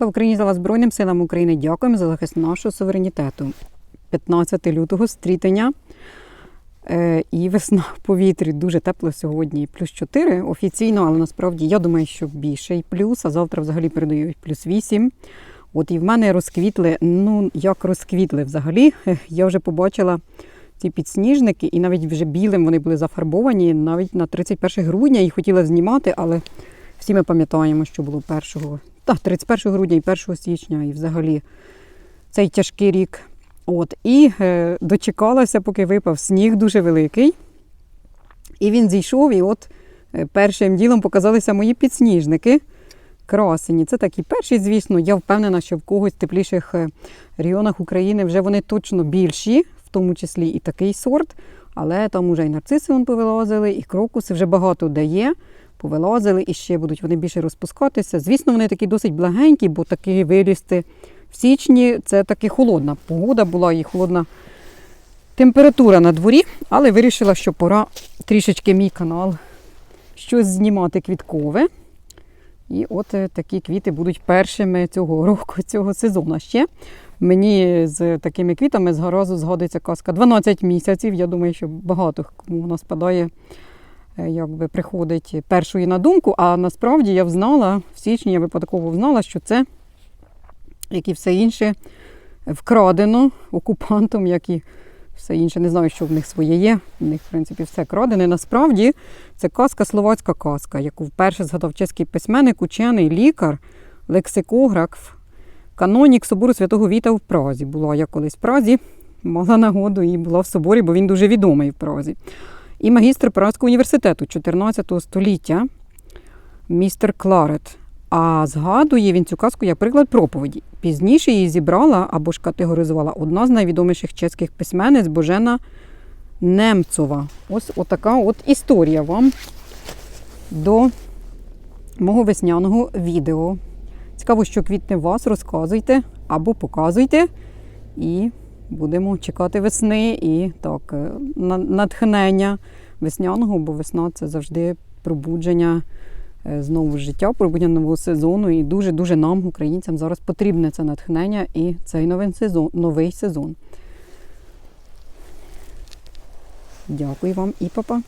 Слава Україні, слава Збройним силам України. Дякуємо за захист нашого суверенітету. 15 лютого стрітення е, і весна в повітрі. Дуже тепло сьогодні. Плюс 4 офіційно, але насправді я думаю, що більше і плюс, а завтра взагалі передають плюс 8. От і в мене розквітли, ну як розквітли взагалі. Я вже побачила ці підсніжники, і навіть вже білим вони були зафарбовані навіть на 31 грудня і хотіла знімати, але всі ми пам'ятаємо, що було 1, та, 31 грудня і 1 січня, і взагалі цей тяжкий рік. От, І е, дочекалася, поки випав сніг дуже великий. І він зійшов, і от е, першим ділом показалися мої підсніжники. Красені. Це такі перші, звісно. Я впевнена, що в когось в тепліших е, регіонах України вже вони точно більші, в тому числі і такий сорт. Але там уже і нарциси вон повилазили, і крокуси вже багато дає. Повилазили і ще будуть вони більше розпускатися. Звісно, вони такі досить благенькі, бо такі вилізти в січні це таки холодна погода була і холодна температура на дворі, але вирішила, що пора трішечки мій канал щось знімати квіткове. І от е, такі квіти будуть першими цього року, цього сезону. Ще мені з такими квітами з зразу згодиться казка 12 місяців. Я думаю, що багато кому вона спадає, якби приходить першою на думку. А насправді я взнала, в січні я випадково взнала, що це, як і все інше, вкрадено окупантом, як і все інше. Не знаю, що в них своє є. В них, в принципі, все крадене. Насправді це казка, словацька казка, яку вперше згадав чеський письменник, учений, лікар, лексикограф, канонік собору святого Віта в Празі. Була я колись в Празі, мала нагоду і була в соборі, бо він дуже відомий в Празі. І магістр Празького університету 14 століття, містер Кларет. А згадує він цю казку як приклад проповіді. Пізніше її зібрала або ж категоризувала одна з найвідоміших чеських письменниць Божена Немцова. Ось отака от історія вам до мого весняного відео. Цікаво, що квітне вас, розказуйте або показуйте. І будемо чекати весни і так, е, натхнення весняного, бо весна це завжди пробудження е, знову життя, пробудження нового сезону. І дуже-дуже нам, українцям, зараз потрібне це натхнення і цей новий сезон. Новий сезон. Дякую вам і папа.